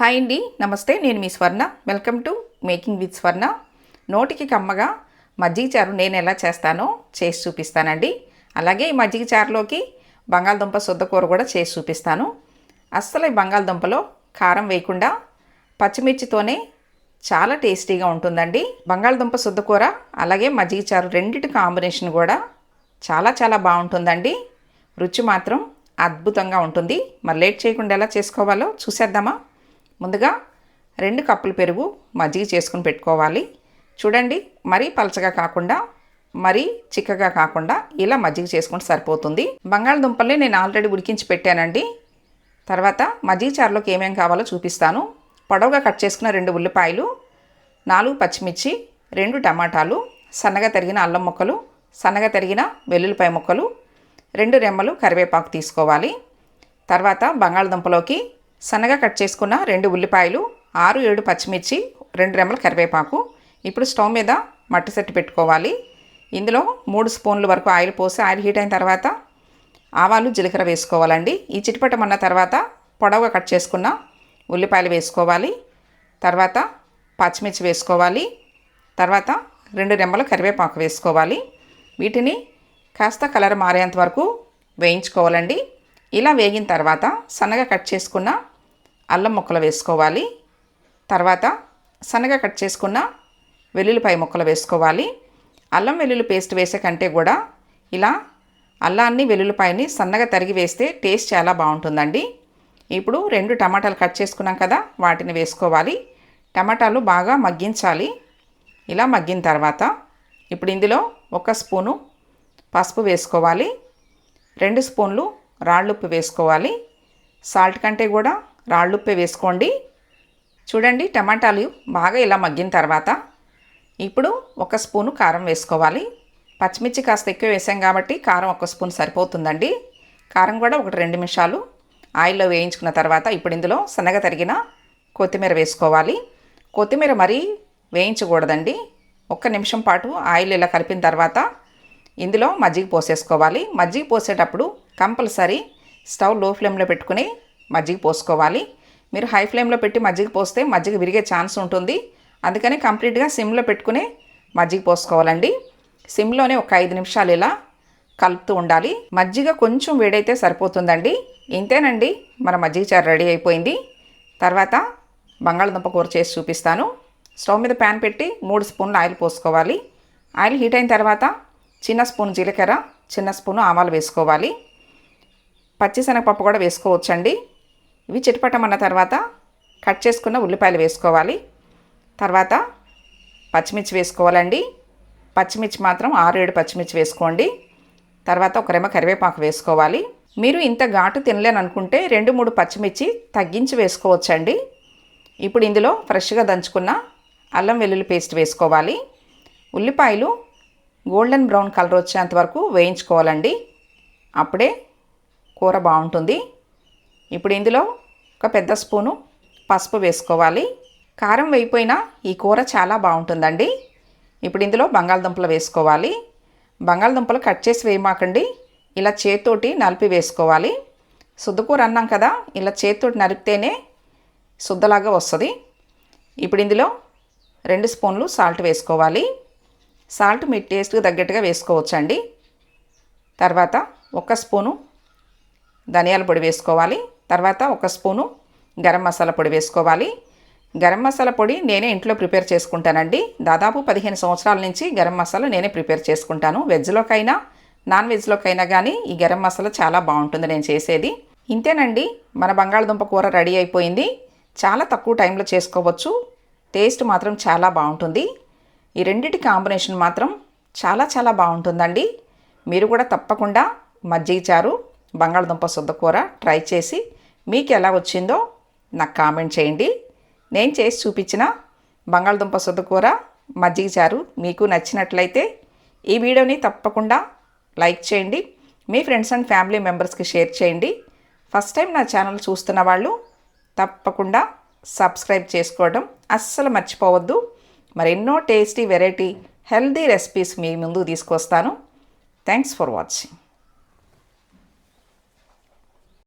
Hi అండి నమస్తే నేను మీ Swarna. Welcome to making with Swarna నోటికి కమ్మగా మజ్జిగ చారు నేను ఎలా చేస్తానో చేసి చూపిస్తానండి. అలాగే ఈ మజ్జిగ చారులోకి బంగాళదుంప శుద్ధ కూర కూడా చేసి చూపిస్తాను. అస్సలు ఈ బంగాళదుంపలో కారం వేయకుండా పచ్చిమిర్చితోనే చాలా టేస్టీగా ఉంటుందండి. బంగాళదుంప శుద్ధ కూర అలాగే మజ్జిగ చారు రెండిటి కాంబినేషన్ కూడా చాలా చాలా బాగుంటుందండి. రుచి మాత్రం అద్భుతంగా ఉంటుంది. మరి లేట్ చేయకుండా ఎలా చేసుకోవాలో చూసేద్దామా? ముందుగా రెండు కప్పులు పెరుగు మజ్జిగ చేసుకుని పెట్టుకోవాలి. చూడండి మరీ పలచగా కాకుండా మరీ చిక్కగా కాకుండా ఇలా మజ్జిగ చేసుకుంటే సరిపోతుంది. బంగాళదుంపల్ని నేను ఆల్రెడీ ఉడికించి పెట్టానండి. తర్వాత మజ్జిగ చారులోకి ఏమేం కావాలో చూపిస్తాను. పొడవుగా కట్ చేసుకున్న రెండు ఉల్లిపాయలు నాలుగు పచ్చిమిర్చి రెండు టమాటాలు సన్నగా తరిగిన అల్లం ముక్కలు సన్నగా తరిగిన వెల్లుల్లిపాయ ముక్కలు రెండు రెమ్మలు కరివేపాకు తీసుకోవాలి. తర్వాత బంగాళదుంపలోకి సన్నగా కట్ చేసుకున్న రెండు ఉల్లిపాయలు ఆరు ఏడు పచ్చిమిర్చి రెండు రెమ్మల కరివేపాకు. ఇప్పుడు స్టవ్ మీద మట్టి సెట్టు పెట్టుకోవాలి. ఇందులో మూడు స్పూన్ల వరకు ఆయిల్ పోసి ఆయిల్ హీట్ అయిన తర్వాత ఆవాలు జీలకర్ర వేసుకోవాలండి. ఈ చిటిపటమన్న తర్వాత పొడవుగా కట్ చేసుకున్న ఉల్లిపాయలు వేసుకోవాలి. తర్వాత పచ్చిమిర్చి వేసుకోవాలి. తర్వాత రెండు రెమ్మల కరివేపాకు వేసుకోవాలి. వీటిని కాస్త కలర్ మారేంత వరకు వేయించుకోవాలండి. ఇలా వేగిన తర్వాత సన్నగా కట్ చేసుకున్న అల్లం ముక్కలు వేసుకోవాలి. తర్వాత సన్నగా కట్ చేసుకున్న వెల్లుల్లిపాయ ముక్కలు వేసుకోవాలి. అల్లం వెల్లుల్లి పేస్ట్ వేసే కంటే కూడా ఇలా అల్లాన్ని వెల్లుల్లిపాయని సన్నగా తరిగి వేస్తే టేస్ట్ చాలా బాగుంటుందండి. ఇప్పుడు రెండు టమాటాలు కట్ చేసుకున్నాం కదా వాటిని వేసుకోవాలి. టమాటాలు బాగా మగ్గించాలి. ఇలా మగ్గిన తర్వాత ఇప్పుడు ఇందులో ఒక స్పూను పసుపు వేసుకోవాలి. రెండు స్పూన్లు రాళ్ళుప్పు వేసుకోవాలి. సాల్ట్ కంటే కూడా రాళ్ళుప్పే వేసుకోండి. చూడండి టమాటాలు బాగా ఇలా మగ్గిన తర్వాత ఇప్పుడు ఒక స్పూను కారం వేసుకోవాలి. పచ్చిమిర్చి కాస్త ఎక్కువ వేసాం కాబట్టి కారం ఒక స్పూన్ సరిపోతుందండి. కారం కూడా ఒకటి రెండు నిమిషాలు ఆయిల్లో వేయించుకున్న తర్వాత ఇప్పుడు ఇందులో సన్నగా తరిగిన కొత్తిమీర వేసుకోవాలి. కొత్తిమీర మరీ వేయించకూడదండి. ఒక్క నిమిషం పాటు ఆయిల్ ఇలా కలిపిన తర్వాత ఇందులో మజ్జిగ పోసేసుకోవాలి. మజ్జిగ పోసేటప్పుడు కంపల్సరీ స్టవ్లో ఫ్లేమ్లో పెట్టుకుని మజ్జిగ పోసుకోవాలి. మీరు హై ఫ్లేమ్లో పెట్టి మజ్జిగ పోస్తే మజ్జిగ విరిగే ఛాన్స్ ఉంటుంది. అందుకని కంప్లీట్గా సిమ్లో పెట్టుకుని మజ్జిగ పోసుకోవాలండి. సిమ్లోనే ఒక ఐదు నిమిషాలు ఇలా కలుపుతూ ఉండాలి. మజ్జిగ కొంచెం వేడైతే సరిపోతుందండి. ఇంతేనండి మన మజ్జిగ చారు రెడీ అయిపోయింది. తర్వాత బంగాళదుంప కూర చేసి చూపిస్తాను. స్టవ్ మీద ప్యాన్ పెట్టి మూడు స్పూన్లు ఆయిల్ పోసుకోవాలి. ఆయిల్ హీట్ అయిన తర్వాత చిన్న స్పూన్ జీలకర్ర చిన్న స్పూను ఆవాలు వేసుకోవాలి. పచ్చిశనగపప్పు కూడా వేసుకోవచ్చండి. ఇవి చిటపటమన్న తర్వాత కట్ చేసుకున్న ఉల్లిపాయలు వేసుకోవాలి. తర్వాత పచ్చిమిర్చి వేసుకోవాలండి. పచ్చిమిర్చి మాత్రం ఆరు ఏడు పచ్చిమిర్చి వేసుకోండి. తర్వాత ఒక రెమ్మ కరివేపాకు వేసుకోవాలి. మీరు ఇంత ఘాటు తినలేను అనుకుంటే రెండు మూడు పచ్చిమిర్చి తగ్గించి వేసుకోవచ్చండి. ఇప్పుడు ఇందులో ఫ్రెష్గా దంచుకున్న అల్లం వెల్లుల్లి పేస్ట్ వేసుకోవాలి. ఉల్లిపాయలు గోల్డెన్ బ్రౌన్ కలర్ వచ్చేంత వరకు వేయించుకోవాలండి. అప్పుడే కూర బాగుంటుంది. ఇప్పుడు ఇందులో ఒక పెద్ద స్పూను పసుపు వేసుకోవాలి. కారం వేయిపోయినా ఈ కూర చాలా బాగుంటుందండి. ఇప్పుడు ఇందులో బంగాళదుంపలు వేసుకోవాలి. బంగాళదుంపలు కట్ చేసి వేయమాకండి. ఇలా చేత్తోటి నలిపి వేసుకోవాలి. శుద్ధకూర అన్నాం కదా ఇలా చేత్తోటి నలిపితేనే శుద్ధలాగా వస్తుంది. ఇప్పుడు ఇందులో రెండు స్పూన్లు సాల్ట్ వేసుకోవాలి. సాల్ట్ మీ టేస్ట్కి తగ్గట్టుగా వేసుకోవచ్చండి. తర్వాత ఒక స్పూను ధనియాల పొడి వేసుకోవాలి. తర్వాత ఒక స్పూను గరం మసాలా పొడి వేసుకోవాలి. గరం మసాలా పొడి నేనే ఇంట్లో ప్రిపేర్ చేసుకుంటానండి. దాదాపు పదిహేను సంవత్సరాల నుంచి గరం మసాలా నేనే ప్రిపేర్ చేసుకుంటాను. వెజ్లోకైనా నాన్ వెజ్లోకైనా కానీ ఈ గరం మసాలా చాలా బాగుంటుంది నేను చేసేది. ఇంతేనండి మన బంగాళదుంప కూర రెడీ అయిపోయింది. చాలా తక్కువ టైంలో చేసుకోవచ్చు. టేస్ట్ మాత్రం చాలా బాగుంటుంది. ఈ రెండిటి కాంబినేషన్ మాత్రం చాలా చాలా బాగుంటుందండి. మీరు కూడా తప్పకుండా మజ్జిగ చారు బంగాళదుంప శుద్ధ కూర ట్రై చేసి మీకు ఎలా వచ్చిందో నాకు కామెంట్ చేయండి. నేను చేసి చూపించిన బంగాళదుంప శుద్ధ కూర మజ్జిగ చారు మీకు నచ్చినట్లయితే ఈ వీడియోని తప్పకుండా లైక్ చేయండి. మీ ఫ్రెండ్స్ అండ్ ఫ్యామిలీ మెంబర్స్కి షేర్ చేయండి. ఫస్ట్ టైం నా ఛానల్ చూస్తున్న వాళ్ళు తప్పకుండా సబ్స్క్రైబ్ చేసుకోవడం అస్సలు మర్చిపోవద్దు. మరెన్నో టేస్టీ వెరైటీ హెల్దీ రెసిపీస్ మీ ముందు తీసుకొస్తాను. Thanks for watching.